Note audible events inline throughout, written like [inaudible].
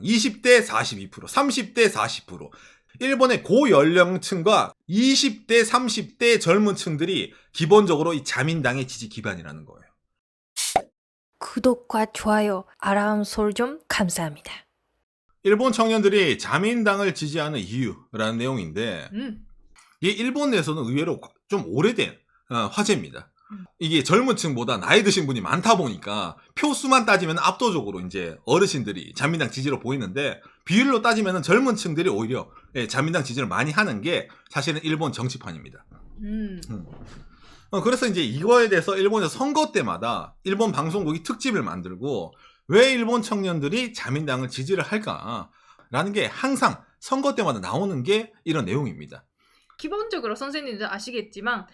20대 42%, 30대 40%. 일본의 고연령층과 20대, 30대 젊은 층들이 기본적으로 이 자민당의 지지 기반이라는 거예요. 구독과 좋아요, 알람 설정 감사합니다. 일본 청년들이 자민당을 지지하는 이유라는 내용인데 음. 이게 일본 내에서는 의외로 좀 오래된 어, 화제입니다. 음. 이게 젊은 층보다 나이 드신 분이 많다 보니까 표수만 따지면 압도적으로 이제 어르신들이 자민당 지지로 보이는데 비율로 따지면 젊은 층들이 오히려 예, 자민당 지지를 많이 하는 게 사실은 일본 정치판입니다. 음. 어, 그래서 이제 이거에 대해서 일본에서 선거 때마다 일본 방송국이 특집을 만들고 왜 일본 청년들이 자민당을 지지를 할까라는 게 항상 선거 때마다 나오는 게 이런 내용입니다. 기본적으로 선생님들 아시겠지만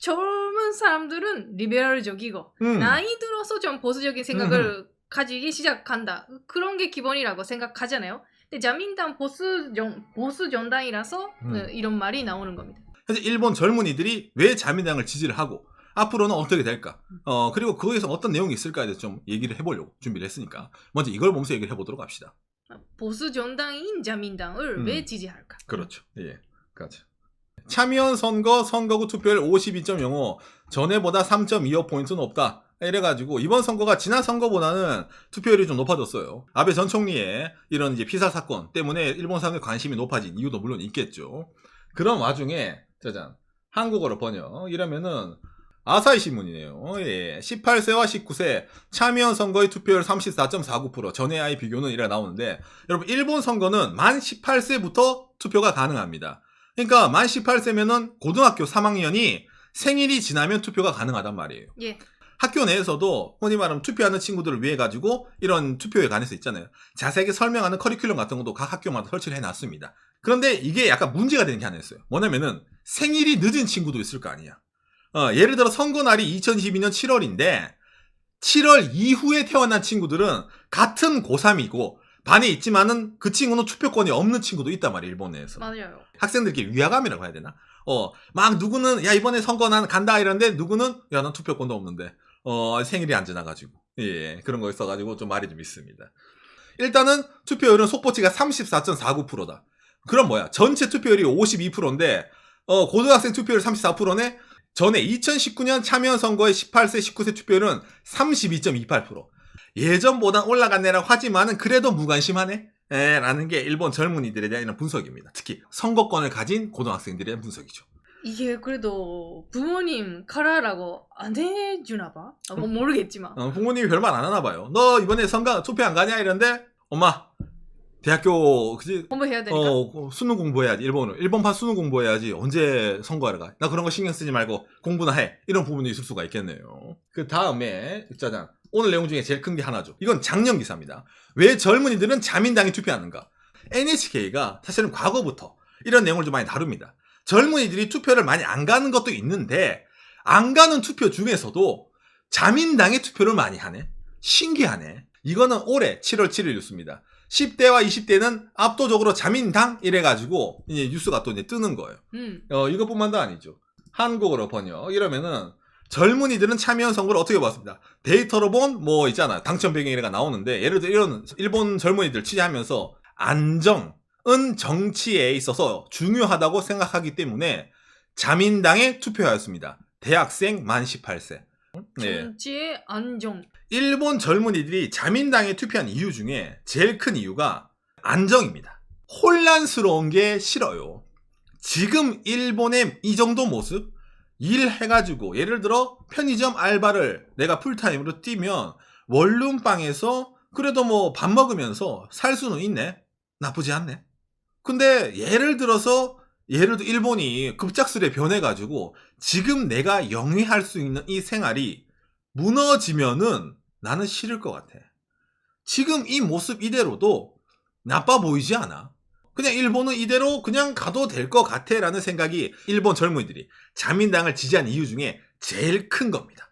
젊은 사람들은 리베럴적이고 음. 나이 들어서 좀 보수적인 생각을 가지기 시작한다. 그런 게 기본이라고 생각하잖아요. 근데 자민당 보수 정 보수 정당이라서 음. 어, 이런 말이 나오는 겁니다. 그래서 일본 젊은이들이 왜 자민당을 지지를 하고 앞으로는 어떻게 될까? 어 그리고 거기서 어떤 내용이 있을까에 대해서 좀 얘기를 해보려고 준비를 했으니까 먼저 이걸 보면서 얘기를 해보도록 합시다. 보수 정당인 자민당을 음. 왜 지지할까? 그렇죠. 예, 그렇죠. 참여연 선거 선거구 투표율 52.05 전에보다 3.25포인트 높다. 이래가지고 이번 선거가 지난 선거보다는 투표율이 좀 높아졌어요. 아베 전 총리의 이런 이제 피살 사건 때문에 일본 사람의 관심이 높아진 이유도 물론 있겠죠. 그런 와중에 짜잔 한국어로 번역 이러면은 아사히 신문이네요. 예. 18세와 19세 참여연 선거의 투표율 34.49% 전의 아이 비교는 이래 나오는데 여러분 일본 선거는 만 18세부터 투표가 가능합니다. 그러니까 만 18세면은 고등학교 3학년이 생일이 지나면 투표가 가능하단 말이에요. 예. 학교 내에서도 흔히 말하면 투표하는 친구들을 위해 가지고 이런 투표에 관해서 있잖아요. 자세하게 설명하는 커리큘럼 같은 것도 각 학교마다 설치를 해놨습니다. 그런데 이게 약간 문제가 되는 게 하나 있어요. 뭐냐면은 생일이 늦은 친구도 있을 거 아니야. 어, 예를 들어 선거 날이 2022년 7월인데 7월 이후에 태어난 친구들은 같은 고3이고 반에 있지만은 그 친구는 투표권이 없는 친구도 있단 말이에요. 일본 내에서. 맞아요. 학생들끼리 위화감이라고 해야 되나? 어, 막 누구는 야 이번에 선거 난 간다 이러는데 누구는 야 난 투표권도 없는데 어 생일이 안 지나가지고 예 그런 거 있어가지고 좀 말이 좀 있습니다. 일단은 투표율은 속보치가 34.49%다. 그럼 뭐야? 전체 투표율이 52%인데 어 고등학생 투표율 34%네. 전에 2019년 참여연 선거의 18세, 19세 투표율은 32.28%. 예전보단 올라갔네라고 하지만은 그래도 무관심하네. 에, 라는 게 일본 젊은이들에 대한 이런 분석입니다. 특히 선거권을 가진 고등학생들에 대한 분석이죠. 이게 그래도 부모님 카라라고 안 해주나 봐. 아, 뭐 모르겠지만. 어, 부모님이 별말 안 하나 봐요. 너 이번에 선거 투표 안 가냐 이런데 엄마 대학교 그지 공부해야 되니까. 어 수능 공부해야지 일본어 일본판 수능 공부해야지 언제 선거하러 가? 나 그런 거 신경 쓰지 말고 공부나 해 이런 부분이 있을 수가 있겠네요. 그 다음에 짜잔 오늘 내용 중에 제일 큰 게 하나죠. 이건 작년 기사입니다. 왜 젊은이들은 자민당에 투표하는가? NHK가 사실은 과거부터 이런 내용을 좀 많이 다룹니다. 젊은이들이 투표를 많이 안 가는 것도 있는데 안 가는 투표 중에서도 자민당에 투표를 많이 하네. 신기하네. 이거는 올해 7월 7일 뉴스입니다. 10대와 20대는 압도적으로 자민당 이래가지고 이제 뉴스가 또 이제 뜨는 거예요. 음. 어, 이것뿐만도 아니죠. 한국어로 번역 이러면은 젊은이들은 참여연 선거를 어떻게 봤습니다. 데이터로 본 뭐 있잖아 당첨 배경이래가 나오는데 예를 들어 이런 일본 젊은이들 취재하면서 안정은 정치에 있어서 중요하다고 생각하기 때문에 자민당에 투표하였습니다. 대학생 만 18세. 네. 정치의 안정. 일본 젊은이들이 자민당에 투표한 이유 중에 제일 큰 이유가 안정입니다. 혼란스러운 게 싫어요. 지금 일본의 이 정도 모습? 일해가지고, 예를 들어, 편의점 알바를 내가 풀타임으로 뛰면, 원룸방에서 그래도 뭐 밥 먹으면서 살 수는 있네? 나쁘지 않네? 근데 예를 들어서, 예를 들어 일본이 급작스레 변해가지고, 지금 내가 영위할 수 있는 이 생활이 무너지면은 나는 싫을 것 같아. 지금 이 모습 이대로도 나빠 보이지 않아. 그냥 일본은 이대로 그냥 가도 될 것 같아 라는 생각이 일본 젊은이들이 자민당을 지지한 이유 중에 제일 큰 겁니다.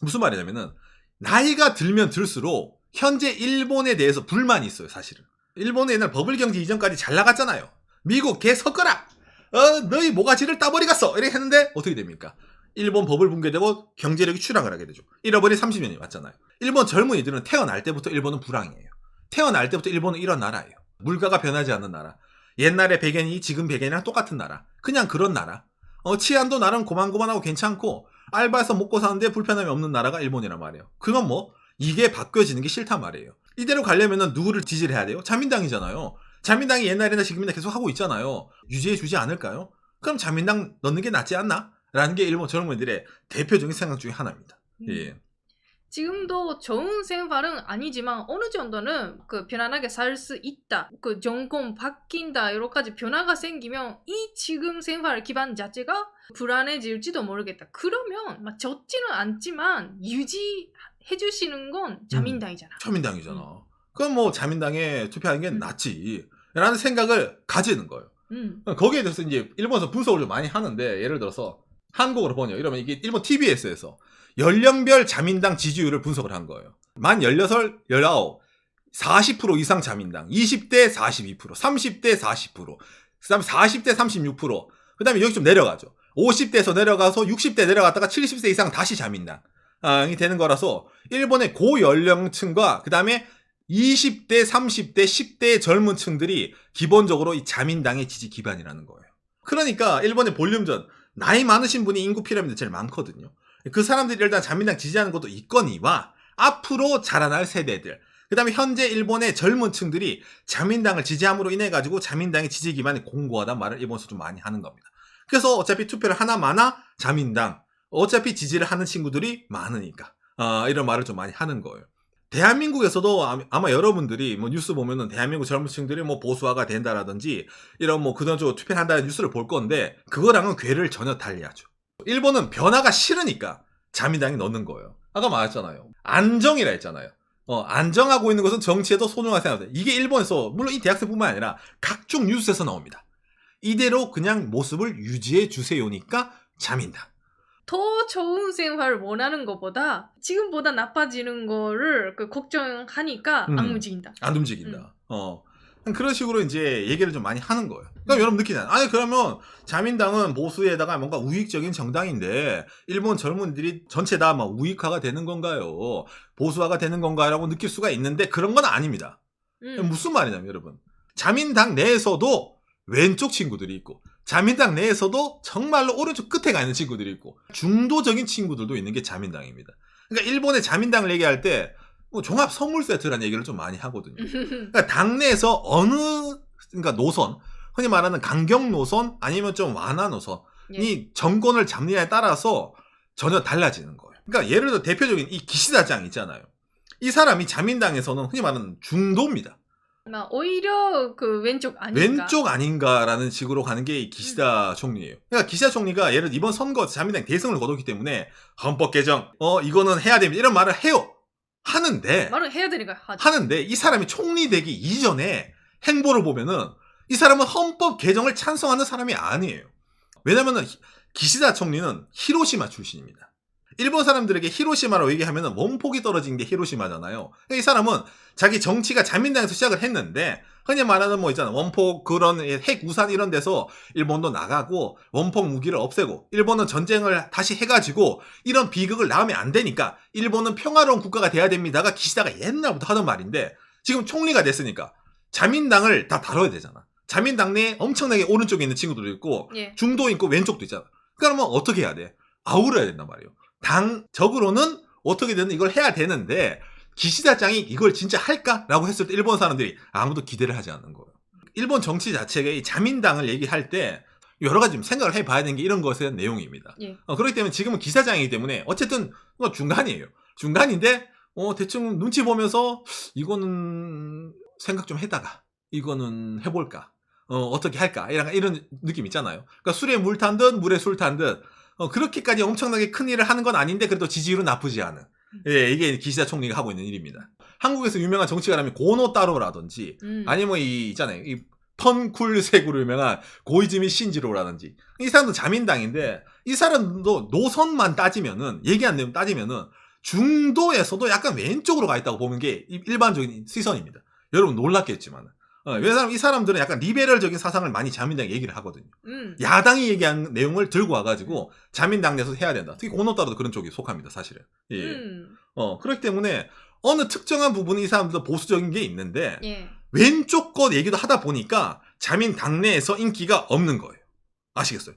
무슨 말이냐면은 나이가 들면 들수록 현재 일본에 대해서 불만이 있어요 사실은. 일본은 옛날 버블 경제 이전까지 잘 나갔잖아요. 미국 개 섞어라! 어, 너희 모가지를 따버리겠어! 이렇게 했는데 어떻게 됩니까? 일본 버블 붕괴되고 경제력이 추락을 하게 되죠. 잃어버린 30년이 왔잖아요. 일본 젊은이들은 태어날 때부터 일본은 불황이에요. 태어날 때부터 일본은 이런 나라예요. 물가가 변하지 않는 나라. 옛날의 배경이 지금 배경이랑 똑같은 나라. 그냥 그런 나라. 어, 치안도 나름 고만고만하고 괜찮고 알바해서 먹고 사는데 불편함이 없는 나라가 일본이란 말이에요. 그건 뭐 이게 바뀌어지는 게 싫단 말이에요. 이대로 가려면은 누구를 지지를 해야 돼요? 자민당이잖아요. 자민당이 옛날이나 지금이나 계속 하고 있잖아요. 유지해 주지 않을까요? 그럼 자민당 넣는 게 낫지 않나? 라는 게 일본 젊은이들의 대표적인 생각 중에 하나입니다. 음. 예. 지금도 좋은 생활은 아니지만 어느 정도는 그 편안하게 살 수 있다. 그 정권 바뀐다. 여러 가지 변화가 생기면 이 지금 생활 기반 자체가 불안해질지도 모르겠다. 그러면 막 좋지는 않지만 유지해 주시는 건 자민당이잖아. 자민당이잖아. 그럼 뭐 자민당에 투표하는 게 음. 낫지. 라는 생각을 가지는 거예요. 음. 거기에 대해서 이제 일본에서 분석을 좀 많이 하는데 예를 들어서 한국으로 번역 이러면 이게 일본 TBS에서 연령별 자민당 지지율을 분석을 한 거예요. 만 16, 19, 40% 이상 자민당, 20대 42%, 30대 40%, 그 다음에 40대 36%, 그 다음에 여기 좀 내려가죠. 50대에서 내려가서 60대 내려갔다가 70세 이상 다시 자민당이 되는 거라서 일본의 고연령층과 그 다음에 20대, 30대, 10대 젊은 층들이 기본적으로 이 자민당의 지지 기반이라는 거예요. 그러니까 일본의 볼륨전 나이 많으신 분이 인구 피라미드 제일 많거든요. 그 사람들이 일단 자민당 지지하는 것도 있거니와 앞으로 자라날 세대들 그 다음에 현재 일본의 젊은 층들이 자민당을 지지함으로 인해 가지고 자민당의 지지 기반이 공고하다는 말을 일본에서 좀 많이 하는 겁니다. 그래서 어차피 투표를 하나 많아 자민당 어차피 지지를 하는 친구들이 많으니까 아, 이런 말을 좀 많이 하는 거예요. 대한민국에서도 아마- 여러분들이 뭐 뉴스 보면은 대한민국 젊은 층들이 뭐 보수화가 된다라든지 이런 뭐 쪽으로 투표를 한다는 뉴스를 볼 건데 그거랑은 궤를 전혀 달리하죠. 일본은 변화가 싫으니까 자민당이 넣는 거예요. 아까 말했잖아요. 안정이라 했잖아요. 어, 안정하고 있는 것은 정치에도 소중하게 생각합니다. 이게 일본에서 물론 이 대학생뿐만 아니라 각종 뉴스에서 나옵니다. 이대로 그냥 모습을 유지해 주세요니까 자민당. 더 좋은 생활을 원하는 것보다 지금보다 나빠지는 거를 그 걱정하니까 음. 안 움직인다. 안 움직인다. 어. 그런 식으로 이제 얘기를 좀 많이 하는 거예요. 그러니까 여러분 느끼잖아요. 아니, 그러면 자민당은 보수에다가 뭔가 우익적인 정당인데, 일본 젊은이들이 전체 다 막 우익화가 되는 건가요? 보수화가 되는 건가요? 라고 느낄 수가 있는데, 그런 건 아닙니다. 음. 무슨 말이냐면, 여러분. 자민당 내에서도 왼쪽 친구들이 있고, 자민당 내에서도 정말로 오른쪽 끝에 가 있는 친구들이 있고, 중도적인 친구들도 있는 게 자민당입니다. 그러니까 일본의 자민당을 얘기할 때, 뭐 종합 선물 세트라는 얘기를 좀 많이 하거든요. [laughs] 그러니까 당내에서 어느 그러니까 노선 흔히 말하는 강경 노선 아니면 좀 완화 노선이 예. 정권을 잡느냐에 따라서 전혀 달라지는 거예요. 그러니까 예를 들어 대표적인 이 기시다짱 있잖아요. 이 사람이 자민당에서는 흔히 말하는 중도입니다. 막 오히려 그 왼쪽 아닌가. 왼쪽 아닌가라는 식으로 가는 게이 기시다 총리예요. 그러니까 기시다 총리가 예를 들어 이번 선거 자민당 대승을 거뒀기 때문에 헌법 개정 어 이거는 해야 됩니다 이런 말을 해요. 하는데 말은 해야 되니까 하죠. 하는데 이 사람이 총리 되기 이전에 행보를 보면은 이 사람은 헌법 개정을 찬성하는 사람이 아니에요. 왜냐면은 히- 기시다 총리는 히로시마 출신입니다. 일본 사람들에게 히로시마라고 얘기하면은 원폭이 떨어진 게 히로시마잖아요. 그러니까 이 사람은 자기 정치가 자민당에서 시작을 했는데 흔히 말하는 뭐 있잖아 원폭 그런 핵 우산 이런 데서 일본도 나가고 원폭 무기를 없애고 일본은 전쟁을 다시 해가지고 이런 비극을 낳으면 안 되니까 일본은 평화로운 국가가 돼야 됩니다가 기시다가 옛날부터 하던 말인데 지금 총리가 됐으니까 자민당을 다 다뤄야 되잖아. 자민당 내에 엄청나게 오른쪽에 있는 친구들도 있고 예. 중도 있고 왼쪽도 있잖아. 그러면 어떻게 해야 돼? 아우러야 된단 말이에요. 당적으로는 어떻게든 이걸 해야 되는데 기시다짱이 이걸 진짜 할까라고 했을 때 일본 사람들이 아무도 기대를 하지 않는 거예요. 일본 정치 자체가 이 자민당을 얘기할 때 여러 가지 좀 생각을 해봐야 되는 게 이런 것에 대한 내용입니다. 예. 어, 그렇기 때문에 지금은 기사장이기 때문에 어쨌든 뭐 중간이에요. 중간인데 어, 대충 눈치 보면서 이거는 생각 좀 해다가 이거는 해볼까 어, 어떻게 할까 이런 이런 느낌 있잖아요. 그러니까 술에 물 탄 듯 물에 술 탄 듯 어, 그렇게까지 엄청나게 큰 일을 하는 건 아닌데 그래도 지지율은 나쁘지 않은 예, 이게 기시다 총리가 하고 있는 일입니다. 한국에서 유명한 정치가라면 고노 따로라든지 음. 아니면 이 있잖아요. 이 펀쿨색으로 유명한 고이즈미 신지로라든지 이 사람도 자민당인데 이 사람도 노선만 따지면은 얘기 안 되면 따지면은 중도에서도 약간 왼쪽으로 가 있다고 보는 게 이- 일반적인 시선입니다. 여러분 놀랐겠지만 어, 왜냐하면 이 사람들은 약간 리베럴적인 사상을 많이 자민당 얘기를 하거든요. 음. 야당이 얘기한 내용을 들고 와가지고 자민당 내에서 해야 된다. 특히 고노따로도 그런 쪽이 속합니다, 사실은. 예. 음. 어, 그렇기 때문에 어느 특정한 부분이 이 사람들도 보수적인 게 있는데 예. 왼쪽 것 얘기도 하다 보니까 자민 당 내에서 인기가 없는 거예요. 아시겠어요?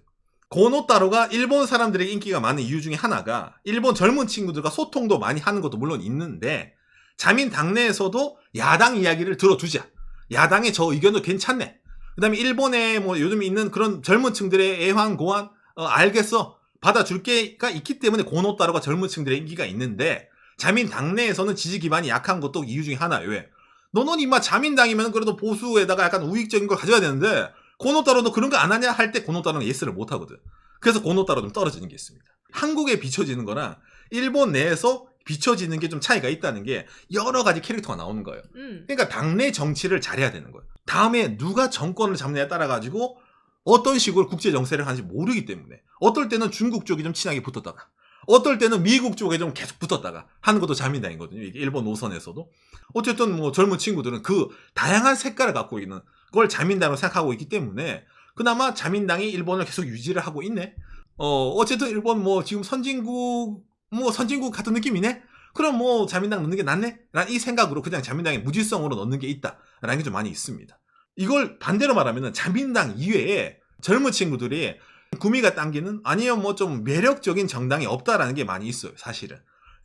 고노타로가 일본 사람들에게 인기가 많은 이유 중에 하나가 일본 젊은 친구들과 소통도 많이 하는 것도 물론 있는데 자민 당내에서도 야당 이야기를 들어주자. 야당의 저 의견도 괜찮네. 그 다음에 일본에 뭐 요즘 있는 그런 젊은 층들의 애환, 고환, 어, 알겠어. 받아줄 게가 있기 때문에 고노타로가 젊은 층들의 인기가 있는데 자민 당내에서는 지지 기반이 약한 것도 이유 중에 하나예요. 왜? 너는 이마 자민당이면 그래도 보수에다가 약간 우익적인 걸 가져야 되는데 고노타로도 그런 거 안 하냐 할 때 고노타로는 예스를 못 하거든. 그래서 고노타로 좀 떨어지는 게 있습니다. 한국에 비춰지는 거나 일본 내에서 비춰지는 게 좀 차이가 있다는 게 여러 가지 캐릭터가 나오는 거예요. 음. 그러니까 당내 정치를 잘해야 되는 거예요. 다음에 누가 정권을 잡느냐에 따라 가지고 어떤 식으로 국제 정세를 하는지 모르기 때문에 어떨 때는 중국 쪽이 좀 친하게 붙었다가 어떨 때는 미국 쪽에 좀 계속 붙었다가 하는 것도 자민당이거든요. 이게 일본 노선에서도 어쨌든 뭐 젊은 친구들은 그 다양한 색깔을 갖고 있는 걸 자민당으로 생각하고 있기 때문에 그나마 자민당이 일본을 계속 유지를 하고 있네. 어 어쨌든 일본 뭐 지금 선진국 뭐 선진국 같은 느낌이네. 그럼 뭐 자민당 넣는 게 낫네? 라는 이 생각으로 그냥 자민당의 무질성으로 넣는 게 있다 라는 게 좀 많이 있습니다. 이걸 반대로 말하면 자민당 이외에 젊은 친구들이 구미가 당기는 아니면 뭐좀 매력적인 정당이 없다라는 게 많이 있어요, 사실은.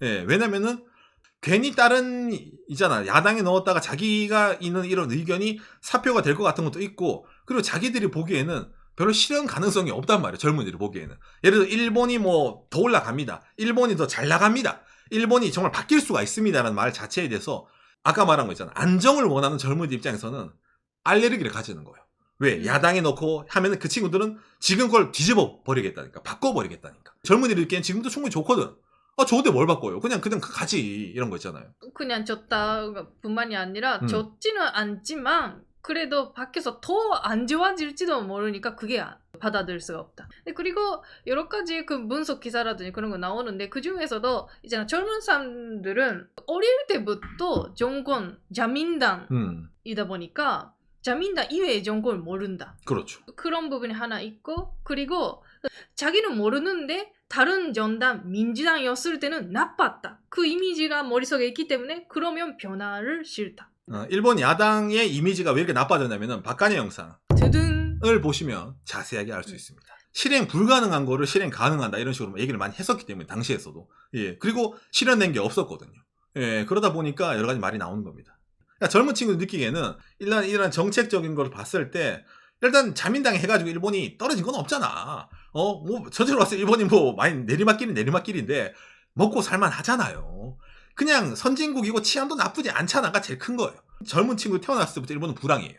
예, 왜냐면은 괜히 다른 있잖아 야당에 넣었다가 자기가 있는 이런 의견이 사표가 될 것 같은 것도 있고 그리고 자기들이 보기에는 별로 실현 가능성이 없단 말이에요 젊은이들 보기에는. 예를 들어 일본이 뭐 더 올라갑니다. 일본이 더 잘 나갑니다. 일본이 정말 바뀔 수가 있습니다라는 말 자체에 대해서 아까 말한 거 있잖아 안정을 원하는 젊은이들 입장에서는 알레르기를 가지는 거예요. 왜? 야당에 넣고 하면은 그 친구들은 지금 그걸 뒤집어 버리겠다니까 바꿔 버리겠다니까. 젊은이들 있기엔 지금도 충분히 좋거든. 아 좋은데 뭘 바꿔요? 그냥 그냥 가지. 이런 거 있잖아요. 그냥 졌다 뿐만이 아니라 음. 졌지는 않지만 그래도 밖에서 더 안 좋아질지도 모르니까 그게 아- 받아들일 수가 없다. 근데 그리고 여러 가지 그 문서 기사라든지 그런 거 나오는데 그 중에서도 이제 젊은 사람들은 어릴 때부터 정권 자민당이다 음 보니까 자민당 이외의 정권을 모른다. 그렇죠 그런 부분이 하나 있고 그리고 자기는 모르는데 다른 전당 민주당이었을 때는 나빴다. 그 이미지가 머릿속에 있기 때문에 그러면 변화를 싫다. 어, 일본 야당의 이미지가 왜 이렇게 나빠졌냐면은 박간의 영상을 보시면 자세하게 알 수 있습니다. 실행 불가능한 거를 실행 가능한다 이런 식으로 얘기를 많이 했었기 때문에 당시에서도 예 그리고 실현된 게 없었거든요. 예 그러다 보니까 여러 가지 말이 나오는 겁니다. 그러니까 젊은 친구들 느끼기에는 일단 이런 정책적인 걸 봤을 때 일단 자민당이 해가지고 일본이 떨어진 건 없잖아. 어뭐 저쪽으로 왔을 때 일본이 뭐 많이 내리막길은 내리막길인데 먹고 살만 하잖아요. 그냥 선진국이고 치안도 나쁘지 않잖아가 제일 큰 거예요. 젊은 친구 태어났을 때부터 일본은 불황이에요.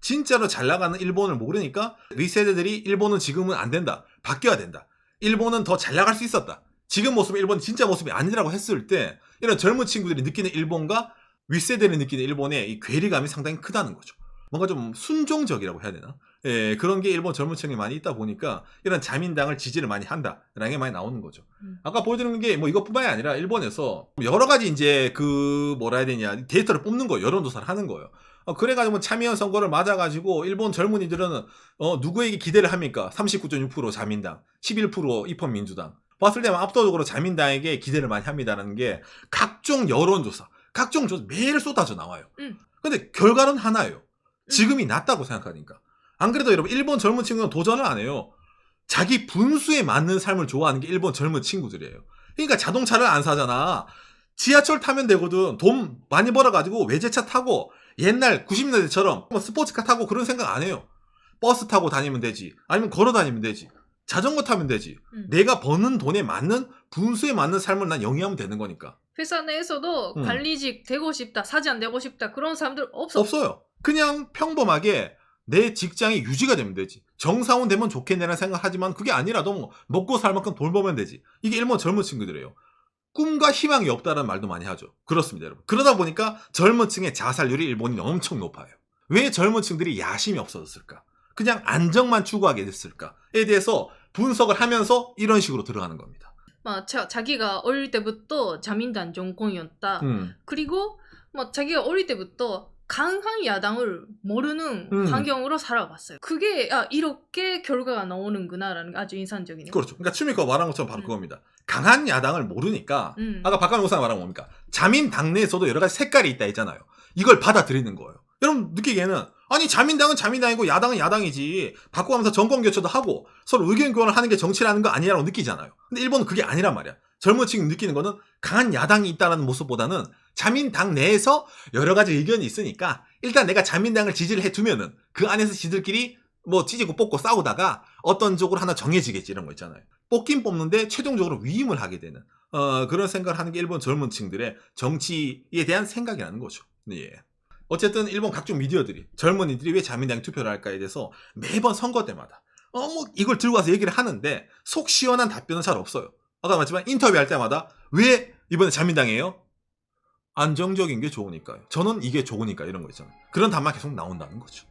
진짜로 잘 나가는 일본을 모르니까 윗세대들이 일본은 지금은 안 된다. 바뀌어야 된다. 일본은 더 잘 나갈 수 있었다. 지금 모습이 일본이 진짜 모습이 아니라고 했을 때 이런 젊은 친구들이 느끼는 일본과 윗세대를 느끼는 일본의 이 괴리감이 상당히 크다는 거죠. 뭔가 좀 순종적이라고 해야 되나? 예, 그런 게 일본 젊은 층에 많이 있다 보니까 이런 자민당을 지지를 많이 한다라는 게 많이 나오는 거죠. 음. 아까 보여드리는 게 뭐 이것뿐만이 아니라 일본에서 여러 가지 이제 그 뭐라 해야 되냐 데이터를 뽑는 거예요. 여론조사를 하는 거예요. 어, 그래가지고 뭐 참여연 선거를 맞아가지고 일본 젊은이들은 어, 누구에게 기대를 합니까? 39.6% 자민당, 11% 입헌민주당. 봤을 때만 압도적으로 자민당에게 기대를 많이 합니다라는 게 각종 여론조사, 각종 조사 매일 쏟아져 나와요. 음. 근데 결과는 하나예요. 지금이 낫다고 생각하니까. 안 그래도 여러분 일본 젊은 친구는 도전을 안 해요. 자기 분수에 맞는 삶을 좋아하는 게 일본 젊은 친구들이에요. 그러니까 자동차를 안 사잖아. 지하철 타면 되거든. 돈 많이 벌어가지고 외제차 타고 옛날 90년대처럼 뭐 스포츠카 타고 그런 생각 안 해요. 버스 타고 다니면 되지. 아니면 걸어 다니면 되지. 자전거 타면 되지. 음. 내가 버는 돈에 맞는 분수에 맞는 삶을 난 영위하면 되는 거니까. 회사 내에서도 음. 관리직 되고 싶다, 사장 되고 싶다 그런 사람들 없어. 없어요. 그냥 평범하게 내 직장이 유지가 되면 되지. 정사원 되면 좋겠네라는 생각하지만 그게 아니라도 뭐 먹고 살 만큼 돈 벌면 되지. 이게 일본 젊은 친구들이에요. 꿈과 희망이 없다는 말도 많이 하죠. 그렇습니다, 여러분. 그러다 보니까 젊은 층의 자살률이 일본이 엄청 높아요. 왜 젊은 층들이 야심이 없어졌을까? 그냥 안정만 추구하게 됐을까에 대해서 분석을 하면서 이런 식으로 들어가는 겁니다. 막 자, 자기가 어릴 때부터 자민당 정권이었다. 음. 그리고 뭐 자기가 어릴 때부터 강한 야당을 모르는 음. 환경으로 살아왔어요. 그게 아 이렇게 결과가 나오는구나라는 게 아주 인상적이네요. 그렇죠. 그러니까 추미가 말한 것처럼 바로 음. 그겁니다. 강한 야당을 모르니까 음. 아까 박가능 목사가 말한 건 뭡니까? 자민 당 내에서도 여러 가지 색깔이 있다 했잖아요. 이걸 받아들이는 거예요. 여러분 느끼기에는 아니 자민당은 자민당이고 야당은 야당이지 바꿔가면서 정권 교체도 하고 서로 의견 교환을 하는 게 정치라는 거 아니냐고 느끼잖아요. 근데 일본은 그게 아니란 말이야. 젊은 층이 느끼는 거는 강한 야당이 있다는 모습보다는 자민당 내에서 여러 가지 의견이 있으니까 일단 내가 자민당을 지지를 해두면은 그 안에서 지들끼리 뭐 찢고 뽑고 싸우다가 어떤 쪽으로 하나 정해지겠지 이런 거 있잖아요. 뽑긴 뽑는데 최종적으로 위임을 하게 되는 어, 그런 생각을 하는 게 일본 젊은 층들의 정치에 대한 생각이라는 거죠. 예. 어쨌든 일본 각종 미디어들이 젊은이들이 왜 자민당에 투표를 할까에 대해서 매번 선거 때마다 어, 뭐 이걸 들고 와서 얘기를 하는데 속 시원한 답변은 잘 없어요. 아까 말했지만 인터뷰할 때마다 왜 이번에 자민당이에요? 안정적인 게 좋으니까요. 저는 이게 좋으니까 이런 거 있잖아요. 그런 답만 계속 나온다는 거죠.